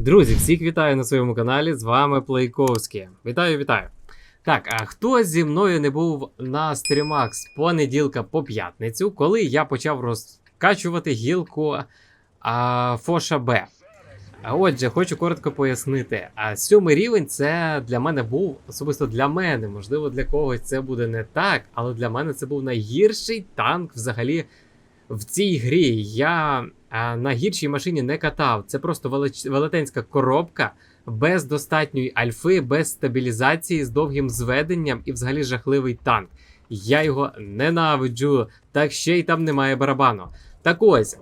Друзі, всіх вітаю на своєму каналі. З вами Плейковський. Вітаю, вітаю. Так, а хто зі мною не був на стрімах з понеділка по п'ятницю, коли я почав розкачувати гілку а, Фоша Б. Отже, хочу коротко пояснити. А сьомий рівень це для мене був особисто для мене. Можливо, для когось це буде не так, але для мене це був найгірший танк взагалі в цій грі. Я а, на гіршій машині не катав. Це просто велетенська коробка без достатньої альфи, без стабілізації, з довгим зведенням і взагалі жахливий танк. Я його ненавиджу, так ще й там немає барабану. Так ось,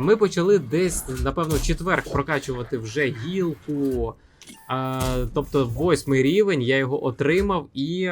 ми почали десь, напевно, четвер прокачувати вже гілку. Тобто восьмий рівень, я його отримав, і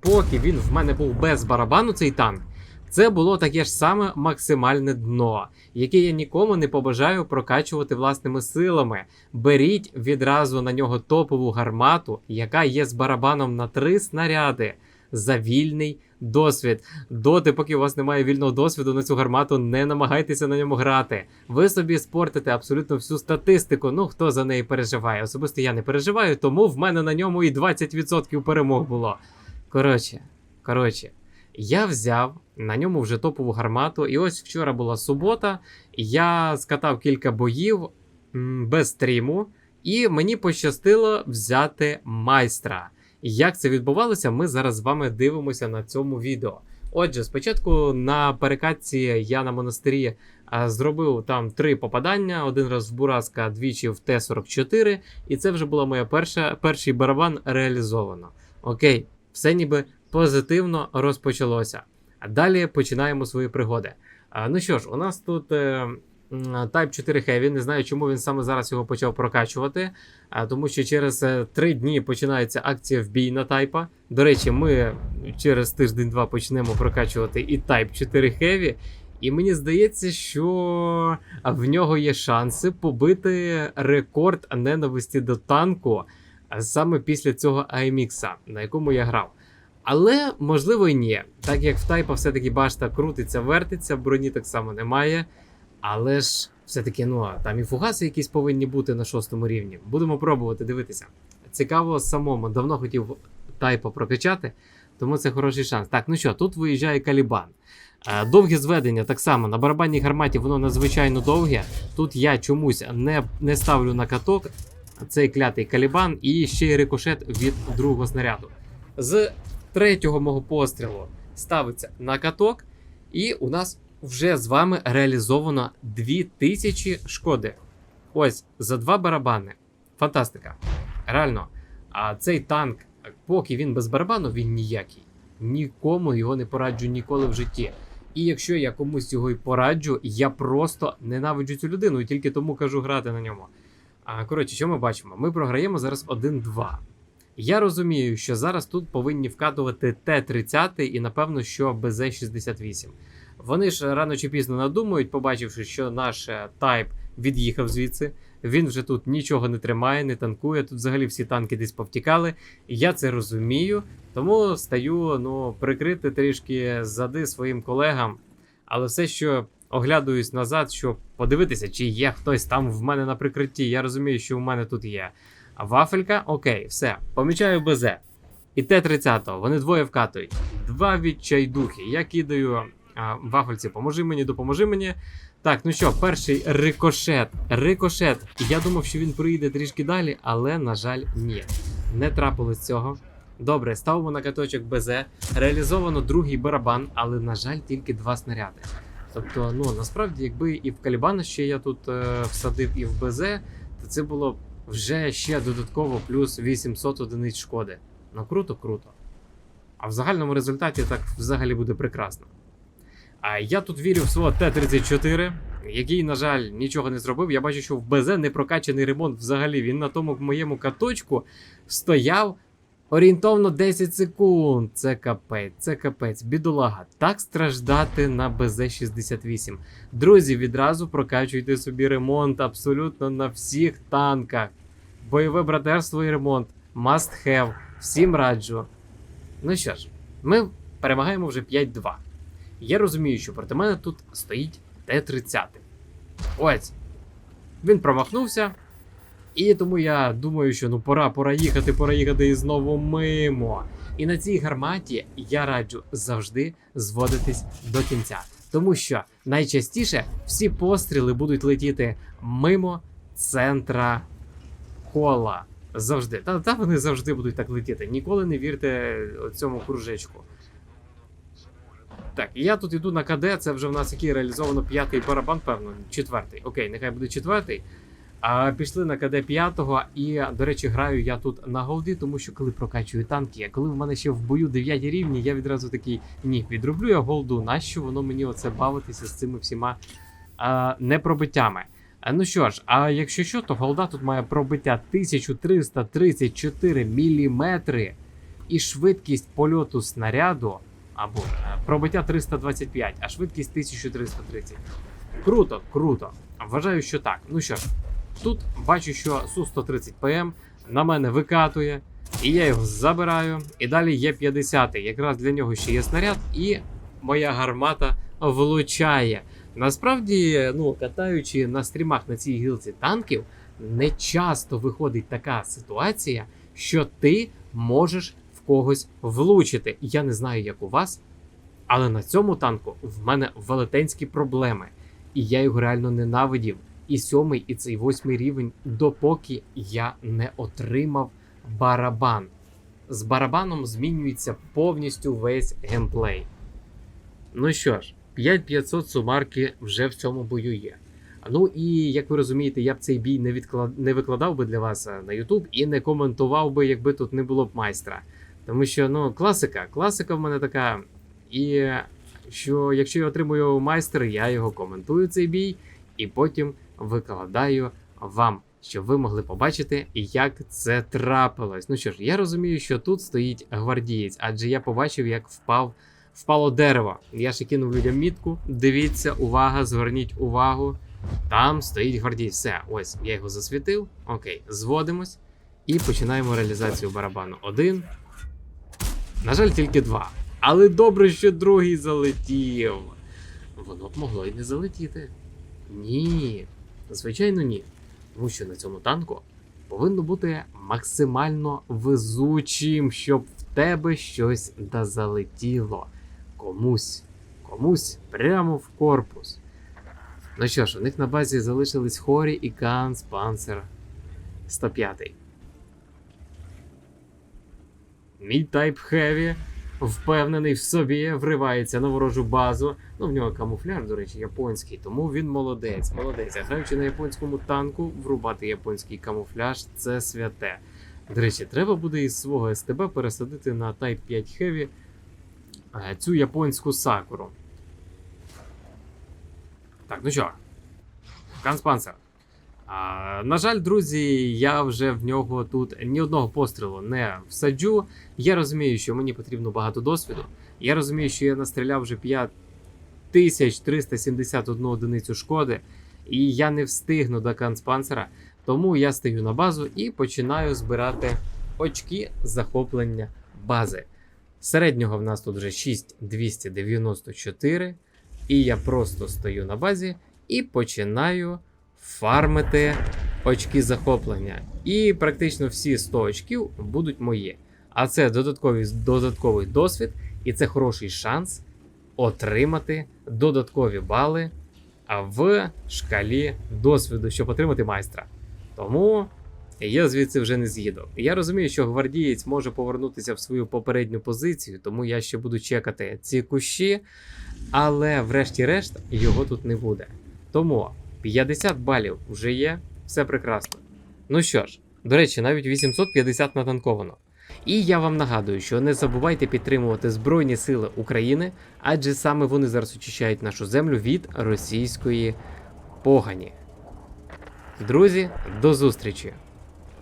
поки він в мене був без барабану, цей танк, це було таке ж саме максимальне дно, яке я нікому не побажаю прокачувати власними силами. Беріть відразу на нього топову гармату, яка є з барабаном на три снаряди за вільний досвід. Доти, поки у вас немає вільного досвіду на цю гармату, не намагайтеся на ньому грати. Ви собі спортите абсолютно всю статистику. Ну хто за неї переживає? Особисто я не переживаю, тому в мене на ньому і 20% перемог було. Коротше, коротше, я взяв на ньому вже топову гармату. І ось вчора була субота. Я скатав кілька боїв без стріму, і мені пощастило взяти майстра. Як це відбувалося, ми зараз з вами дивимося на цьому відео. Отже, спочатку на перекатці я на монастирі а, зробив там три попадання: один раз в Бураска, двічі в Т-44, і це вже була моя перша перший барабан реалізовано. Окей, все ніби позитивно розпочалося. А далі починаємо свої пригоди. Ну що ж, у нас тут. Е, Type 4 Heavy, не знаю, чому він саме зараз його почав прокачувати. Тому що через е, три дні починається акція вбій на тайпа. До речі, ми через тиждень-два почнемо прокачувати і Type 4 Heavy. І мені здається, що в нього є шанси побити рекорд ненависті до танку саме після цього IMX, на якому я грав. Але можливо і ні, так як в тайпа все-таки башта крутиться, вертиться, броні так само немає. Але ж все-таки, ну там і фугаси якісь повинні бути на шостому рівні. Будемо пробувати дивитися. Цікаво самому, давно хотів тайпа прокачати, тому це хороший шанс. Так, ну що, тут виїжджає Калібан. Е, Довге зведення так само на барабанній гарматі воно надзвичайно довге. Тут я чомусь не, не ставлю на каток цей клятий калібан і ще й рикошет від другого снаряду. З третього мого пострілу ставиться на каток, і у нас вже з вами реалізовано 2000 шкоди. Ось за два барабани. Фантастика. Реально. А цей танк, поки він без барабану, він ніякий. Нікому його не пораджу ніколи в житті. І якщо я комусь його й пораджу, я просто ненавиджу цю людину і тільки тому кажу грати на ньому. А коротше, що ми бачимо? Ми програємо зараз 1-2. Я розумію, що зараз тут повинні вкатувати Т-30 і напевно, що БЗ-68. Вони ж рано чи пізно надумають, побачивши, що наш е, тайп від'їхав звідси. Він вже тут нічого не тримає, не танкує. Тут взагалі всі танки десь повтікали. Я це розумію, тому стаю ну, прикрити трішки зади своїм колегам. Але все, що оглядуюсь назад, щоб подивитися, чи є хтось там в мене на прикритті. Я розумію, що в мене тут є. А вафелька, окей, все, помічаю БЗ. І Т-30, вони двоє вкатують. Два відчайдухи. Я кидаю а, вафельці, поможи мені, допоможи мені. Так, ну що, перший рикошет. Рикошет. Я думав, що він прийде трішки далі, але, на жаль, ні. Не трапилось цього. Добре, ставимо на каточок БЗ. Реалізовано другий барабан, але, на жаль, тільки два снаряди. Тобто, ну насправді, якби і в Калібана ще я тут е, всадив, і в БЗ, то це було вже ще додатково плюс 800 одиниць шкоди. Ну круто, круто. А в загальному результаті так взагалі буде прекрасно. А я тут вірю в свого Т-34, який, на жаль, нічого не зробив. Я бачу, що в БЗ не прокачаний ремонт взагалі. Він на тому моєму каточку стояв орієнтовно 10 секунд. Це капець, це капець. Бідолага. Так страждати на БЗ-68. Друзі, відразу прокачуйте собі ремонт абсолютно на всіх танках. Бойове братерство і ремонт. Must have. Всім раджу. Ну що ж, ми перемагаємо вже 5-2. Я розумію, що проти мене тут стоїть Т-30. Ось. Він промахнувся. І тому я думаю, що ну пора, пора їхати, пора їхати і знову мимо. І на цій гарматі я раджу завжди зводитись до кінця. Тому що найчастіше всі постріли будуть летіти мимо центра кола. Завжди. Та, та вони завжди будуть так летіти. Ніколи не вірте цьому кружечку. Так, я тут іду на КД, це вже в нас який реалізовано п'ятий барабан, певно, четвертий. Окей, нехай буде четвертий. А пішли на КД п'ятого, і, до речі, граю я тут на голді, тому що коли прокачую танки, а коли в мене ще в бою 9 рівні, я відразу такий ні, відроблю я голду. Нащо воно мені оце бавитися з цими всіма а, непробиттями? А, Ну що ж, а якщо що, то голда тут має пробиття 1334 міліметри і швидкість польоту снаряду або е, пробиття 325, а швидкість 1330. Круто, круто. Вважаю, що так. Ну що ж, тут бачу, що Су-130 ПМ на мене викатує, і я його забираю. І далі є 50 Якраз для нього ще є снаряд, і моя гармата влучає. Насправді, ну, катаючи на стрімах на цій гілці танків, не часто виходить така ситуація, що ти можеш в когось влучити. Я не знаю, як у вас, але на цьому танку в мене велетенські проблеми. І я його реально ненавидів. І сьомий, і цей восьмий рівень, допоки я не отримав барабан. З барабаном змінюється повністю весь геймплей. Ну що ж, 5500 сумарки вже в цьому бою є. Ну і як ви розумієте, я б цей бій не відклад... не викладав би для вас на YouTube і не коментував би, якби тут не було б майстра. Тому що ну, класика, класика в мене така. І що якщо я отримую майстер, я його коментую цей бій, і потім викладаю вам, щоб ви могли побачити, як це трапилось. Ну що ж, я розумію, що тут стоїть гвардієць, адже я побачив, як впав. Впало дерево. Я ще кинув людям мітку. Дивіться, увага, зверніть увагу. Там стоїть гвардієць. Все, ось я його засвітив. Окей, зводимось і починаємо реалізацію барабану. Один. На жаль, тільки два. Але добре, що другий залетів. Воно б могло й не залетіти. Ні. Звичайно, ні. Тому що на цьому танку повинно бути максимально везучим, щоб в тебе щось да залетіло. Комусь, комусь прямо в корпус. Ну що ж, у них на базі залишились Хорі і Ганс Панцер 105. Мій тайп Хеві впевнений в собі, вривається на ворожу базу. Ну, в нього камуфляж, до речі, японський, тому він молодець. Молодець. А граючи на японському танку, врубати японський камуфляж це святе. До речі, треба буде із свого СТБ пересадити на Type 5 Heavy цю японську сакуру. Так, ну що, Канспансер. А, на жаль, друзі, я вже в нього тут ні одного пострілу не всаджу. Я розумію, що мені потрібно багато досвіду. Я розумію, що я настріляв вже 5371 одиницю шкоди, і я не встигну до канцпанцера. Тому я стою на базу і починаю збирати очки захоплення бази. Середнього в нас тут вже 6294. І я просто стою на базі і починаю фармити очки захоплення. І практично всі 100 очків будуть мої. А це додатковий, додатковий досвід, і це хороший шанс отримати додаткові бали в шкалі досвіду, щоб отримати майстра. Тому я звідси вже не з'їду. Я розумію, що гвардієць може повернутися в свою попередню позицію, тому я ще буду чекати ці кущі, але врешті-решт його тут не буде. Тому 50 балів вже є, все прекрасно. Ну що ж, до речі, навіть 850 натанковано. І я вам нагадую, що не забувайте підтримувати Збройні Сили України, адже саме вони зараз очищають нашу землю від російської погані. Друзі, до зустрічі!